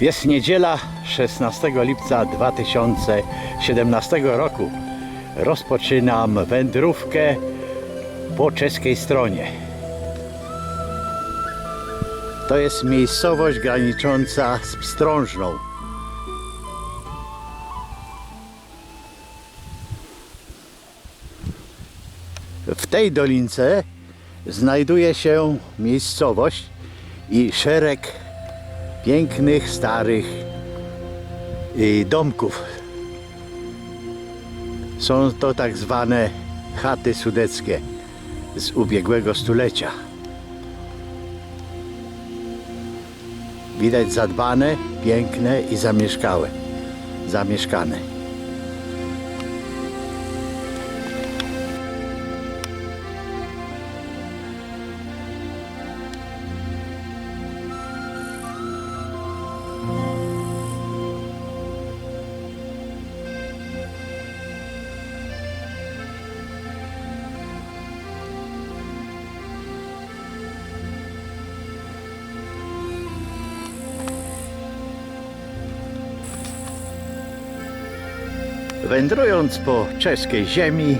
Jest niedziela 16 lipca 2017 roku. Rozpoczynam wędrówkę po czeskiej stronie. To jest miejscowość granicząca z Pstrążną. W tej dolince znajduje się miejscowość i szereg pięknych, starych domków. Są to tak zwane chaty sudeckie z ubiegłego stulecia. Widać zadbane, piękne i zamieszkałe. Zamieszkane. Wędrując po czeskiej ziemi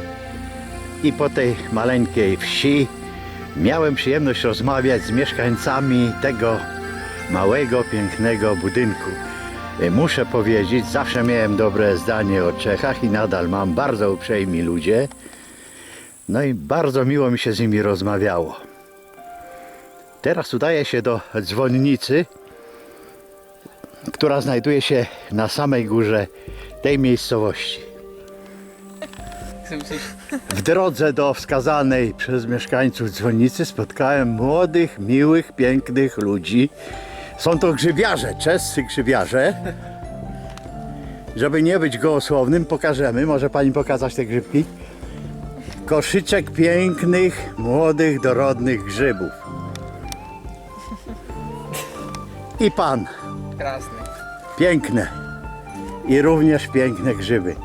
i po tej maleńkiej wsi, miałem przyjemność rozmawiać z mieszkańcami tego małego, pięknego budynku. Muszę powiedzieć, zawsze miałem dobre zdanie o Czechach i nadal mam bardzo uprzejmi ludzie. No i bardzo miło mi się z nimi rozmawiało. Teraz udaję się do dzwonnicy, która znajduje się na samej górze tej miejscowości. W drodze do wskazanej przez mieszkańców dzwonnicy spotkałem młodych, miłych, pięknych ludzi. Są to grzybiarze, czescy grzybiarze. Żeby nie być gołosłownym, pokażemy. Może pani pokazać te grzybki? Koszyczek pięknych, młodych, dorodnych grzybów. I pan. Krásný. Piękne. I również piękne grzyby.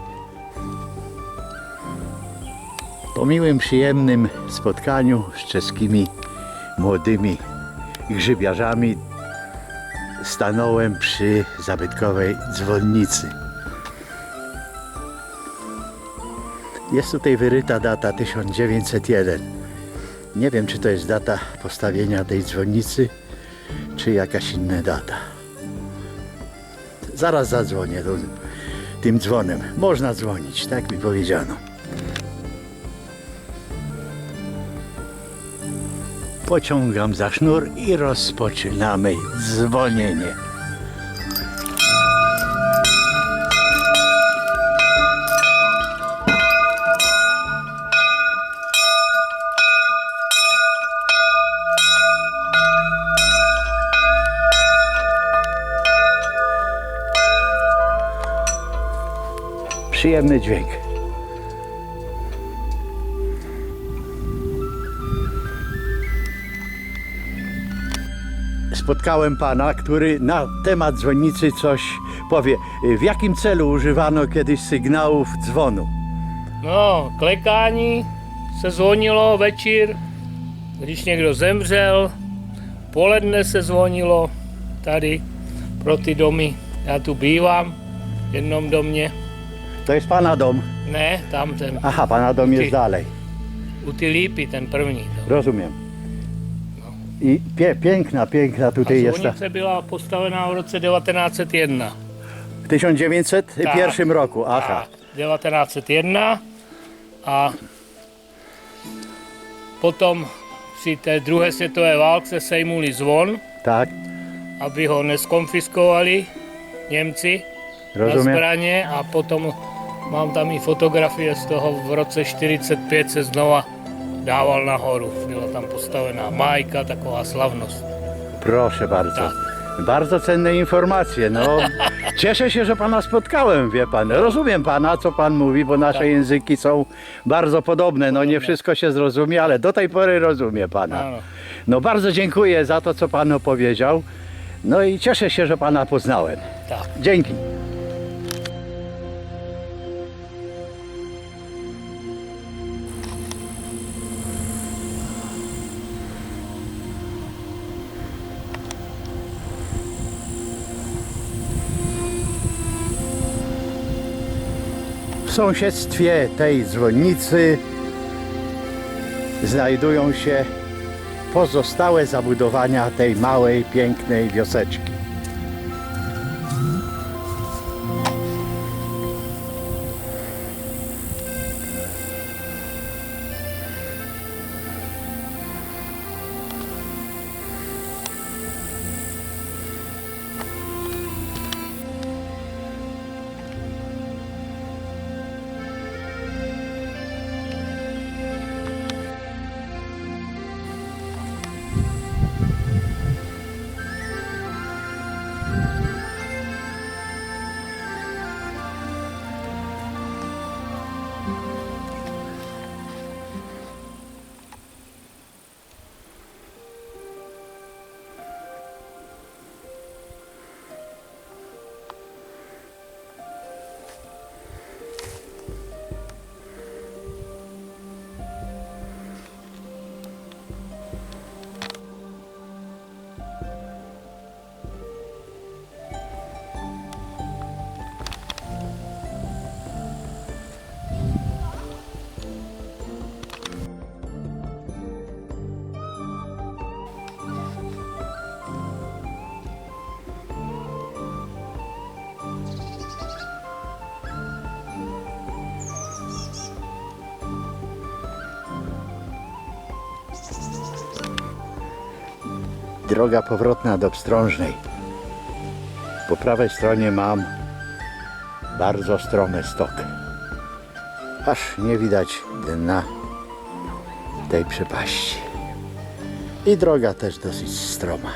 Po miłym, przyjemnym spotkaniu z czeskimi młodymi grzybiarzami stanąłem przy zabytkowej dzwonnicy. Jest tutaj wyryta data 1901. Nie wiem, czy to jest data postawienia tej dzwonnicy, czy jakaś inna data. Zaraz zadzwonię do, tym dzwonem. Można dzwonić, tak mi powiedziano. Pociągam za sznur i rozpoczynamy dzwonienie. Przyjemny dźwięk. Spotkałem pana, który na temat dzwonnicy coś powie. W jakim celu używano kiedyś sygnałów dzwonu? No, klekání se zvonilo večer, když někdo zemřel, poledne se zvonilo tady pro ty domy. Já tu bývám v jednom domě. To jest pana dom. Ne, tam ten, Aha, pana dom jest Ty. dalej. u lípy, ten první. To. Rozumiem. I pie, piękna, piękna tutaj jest ta. zvonice byla postavená v roce 1901. W 1901 roku. Aha. A 1901 a potom při té druhé světové válce sejmuli zvon, Tak, aby ho neskonfiskovali Němci na rozumiem. zbraně a potom mám tam i fotografie z toho v roce 45 se znova dával nahoru. Byla tam postavená májka, taková slavnost. Proszę bardzo. Tak. Bardzo cenne informacje. No, cieszę się, że pana spotkałem, wie pan. Rozumiem pana, co pan mówi, bo nasze Tak. języki są bardzo podobne. No nie wszystko się zrozumie, ale do tej pory rozumie pana. Ano. No bardzo dziękuję za to, co pan opowiedział. No i cieszę się, że pana poznałem. Tak. Dzięki. Sąsiedztwie tej dzwonnicy znajdują się pozostałe zabudowania tej małej, pięknej wioseczki. Droga powrotna do Pstrążnej. Po prawej stronie mam bardzo stromy stok. Aż nie widać dna tej przepaści. I droga też dosyć stroma.